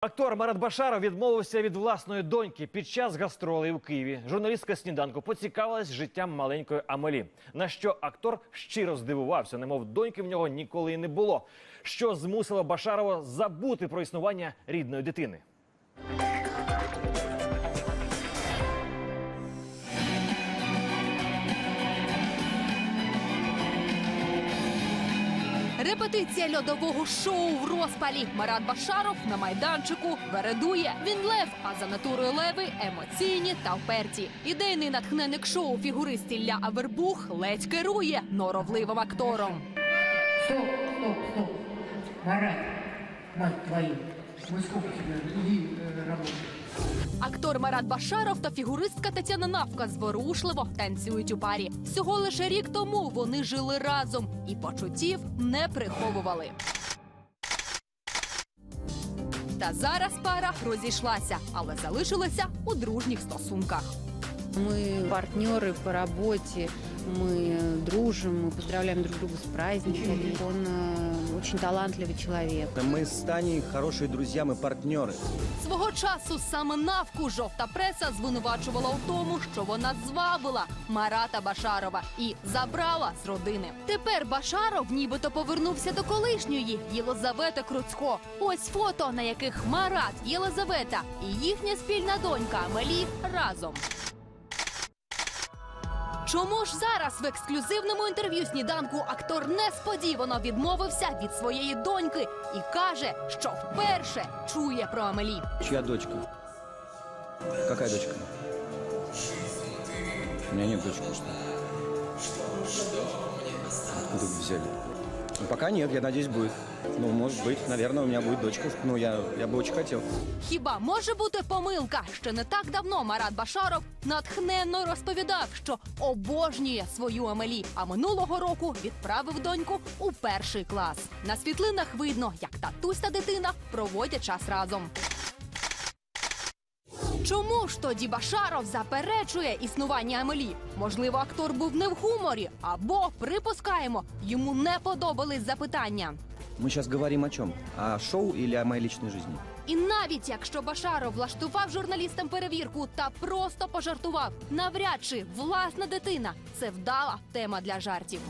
Актор Марат Башаров відмовився від власної доньки під час гастролей у Києві. Журналістка сніданку поцікавилась життям маленької Амелі. На що актор щиро здивувався, немов доньки в нього ніколи і не було. Що змусило Башарова забути про існування рідної дитини. Репетиція льодового шоу в розпалі. Марат Башаров на майданчику вередує. Він лев, а за натурою леви емоційні та вперті. Ідейний натхненник шоу фігурист Ілля Авербух ледь керує норовливим актором. Стоп, стоп, стоп. Марат, мать твою. Мы сколько тебе? Иди э, работай. Актор Марат Башаров та фігуристка Тетяна Навка зворушливо танцюють у парі. Всього лише рік тому вони жили разом і почуттів не приховували. Та зараз пара розійшлася, але залишилася у дружніх стосунках. Мы партнеры по работе, мы дружим, мы поздравляем друг друга с праздниками. Он э, очень талантливый человек. Мы с Таней хорошие друзья, мы партнеры. Свого часу саме навку жовта преса звинувачувала у тому, що вона звабила Марата Башарова і забрала з родини. Тепер Башаров нібито повернувся до колишньої Єлизавети Круцько. Ось фото, на яких Марат, Єлизавета і їхня спільна донька Амелі разом. Чому ж зараз в ексклюзивному інтерв'ю сніданку актор несподівано відмовився від своєї доньки і каже, що вперше чує про Амелі. Чья дочка? Какая дочка? У меня нет дочки, что? Откуда взяли? Ну, пока нет, я надеюсь, будет. Ну, может быть, наверное, у меня будет дочка. Ну, я, я бы очень хотел. Хіба може бути помилка? Ще не так давно Марат Башаров натхненно розповідав, що обожнює свою Амелі, а минулого року відправив доньку у перший клас. На світлинах видно, як татусь та дитина проводять час разом. Чому ж тоді Башаров заперечує існування Амелі? Можливо, актор був не в гуморі, або припускаємо, йому не подобались запитання. Мы сейчас говорим о чем? О шоу или о моей личной жизни? І навіть якщо Башаров влаштував журналістам перевірку та просто пожартував, навряд чи власна дитина це вдала тема для жартів.